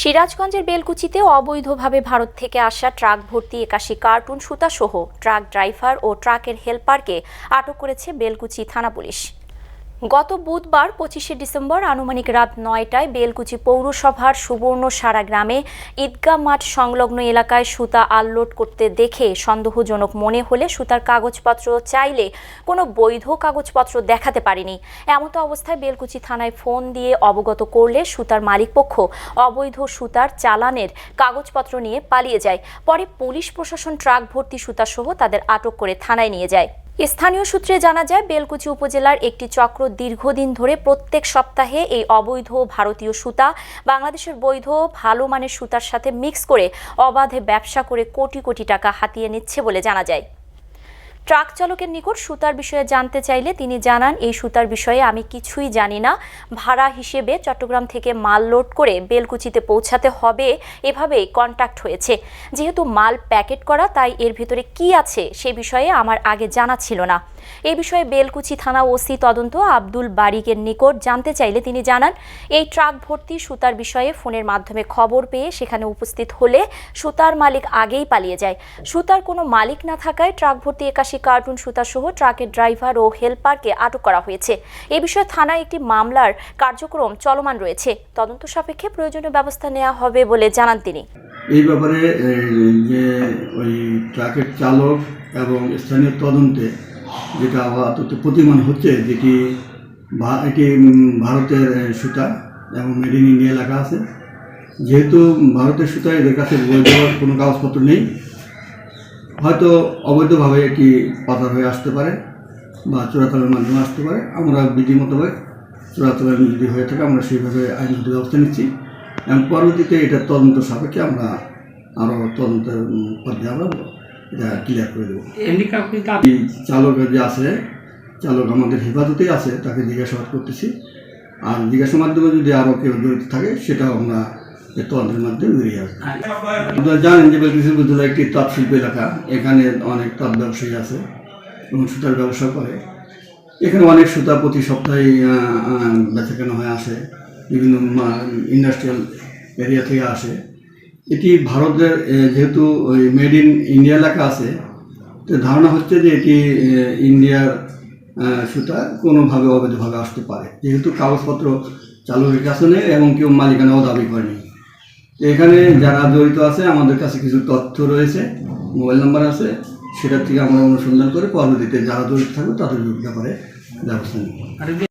সিরাজগঞ্জের বেলকুচিতে অবৈধভাবে ভারত থেকে আসা ট্রাক ভর্তি একাশি কার্টুন সুতাসহ ট্রাক ড্রাইভার ও ট্রাকের হেলপারকে আটক করেছে বেলকুচি থানা পুলিশ। গত বুধবার পঁচিশে ডিসেম্বর আনুমানিক রাত নয়টায় বেলকুচি পৌরসভার সুবর্ণ সারা গ্রামে ঈদগাহ মাঠ সংলগ্ন এলাকায় সুতা আনলোড করতে দেখে সন্দেহজনক মনে হলে সুতার কাগজপত্র চাইলে কোনো বৈধ কাগজপত্র দেখাতে পারেনি। এমতো অবস্থায় বেলকুচি থানায় ফোন দিয়ে অবগত করলে সুতার মালিকপক্ষ অবৈধ সুতার চালানের কাগজপত্র নিয়ে পালিয়ে যায়। পরে পুলিশ প্রশাসন ট্রাক ভর্তি সুতাসহ তাদের আটক করে থানায় নিয়ে যায়। স্থানীয় সূত্রে জানা যায়, বেলকুচি উপজেলার একটি চক্র দীর্ঘদিন ধরে প্রত্যেক সপ্তাহে এই অবৈধ ভারতীয় সুতা, বাংলাদেশের বৈধ ভালো মানের সুতার সাথে মিক্স করে অবাধে ব্যবসা করে কোটি কোটি টাকা হাতিয়ে নিচ্ছে বলে জানা যায়। ট্রাক চালকের নিকট সুতার বিষয়ে জানতে চাইলে তিনি জানান, এই সুতার বিষয়ে আমি কিছুই জানি না। ভাড়া হিসেবে চট্টগ্রাম থেকে মাল লোড করে বেলকুচিতে পৌঁছাতে হবে। এভাবেই কন্ট্যাক্ট হয়েছে। যেহেতু মাল প্যাকেট করা, তাই এর ভিতরে কি আছে সে বিষয়ে আমার আগে জানা ছিল না। এই বিষয়ে বেলকুচি থানা ওসি তদন্ত আব্দুল বারিকের নিকট জানতে চাইলে তিনি জানান, এই ট্রাক ভর্তি সুতার বিষয়ে ফোনের মাধ্যমে খবর পেয়ে সেখানে উপস্থিত হলে সুতার মালিক আগেই পালিয়ে যায়। সুতার কোনো মালিক না থাকায় ট্রাক ভর্তি একাশি কার্টুন সুতাসহ ট্রাকের ড্রাইভার ও হেলপারকে আটক করা হয়েছে। এ বিষয়ে থানায় একটি মামলার কার্যক্রম চলমান রয়েছে। তদন্ত সাপেক্ষে প্রয়োজনীয় ব্যবস্থা নেওয়া হবে বলে জানান তিনি। এই ব্যাপারে যে ওই ট্রাকের চালক এবং স্থানীয় তদন্তে যেটা আপাতত প্রতিমান হচ্ছে যেটি এটি ভারতের সুতা এবং মেড ইন ইন্ডিয়া লেখা আছে। যেহেতু ভারতের সুতা এদের কাছে বৈধ কোনো কাগজপত্র নেই, হয়তো অবৈধভাবে এটি পাচার হয়ে আসতে পারে বা চোরাচালের মাধ্যমে আসতে পারে। আমরা বিধি মোতাবেক চোরাচালের যদি হয়ে থাকে, আমরা সেইভাবে আইনগত ব্যবস্থা নিচ্ছি এবং পরবর্তীতে এটা তদন্ত সাপেক্ষে আমরা আরও তদন্তের পর্যায়ে আমরা ক্লিয়ার করে দেবো। এমনি এই চালক যে আছে চালক আমাদের হেফাজতেই আছে তাকে জিজ্ঞাসাবাদ করতেছি। আর জিজ্ঞাসার মাধ্যমে যদি আরও কেউ জড়িত থাকে সেটাও আমরা তদন্তের মাধ্যমে বেরিয়ে আসব। আপনারা জানেন যে বেলকুচি উপজেলা একটি তাঁত শিল্প এলাকা এখানে অনেক তাঁত ব্যবসায়ী আছে এবং সুতার ব্যবসা করে। এখানে অনেক সুতা প্রতি সপ্তাহে বেচা কেনা হয়ে আসে। বিভিন্ন ইন্ডাস্ট্রিয়াল এরিয়া থেকে আসে। এটি ভারতের যেহেতু ওই মেড ইন ইন্ডিয়া লেখা আছে, তো ধারণা হচ্ছে যে এটি ইন্ডিয়ার সুতা কোনোভাবে অবৈধভাবে আসতে পারে। যেহেতু কাগজপত্র চালকের কাছে নেই এবং কেউ মালিকানাও দাবি করেনি। এখানে যারা জড়িত আছে, আমাদের কাছে কিছু তথ্য রয়েছে, মোবাইল নাম্বার আছে, সেটার থেকে আমরা অনুসন্ধান করে পরবর্তীতে যারা জড়িত থাকবে তাদের ব্যাপারে ব্যবস্থা আর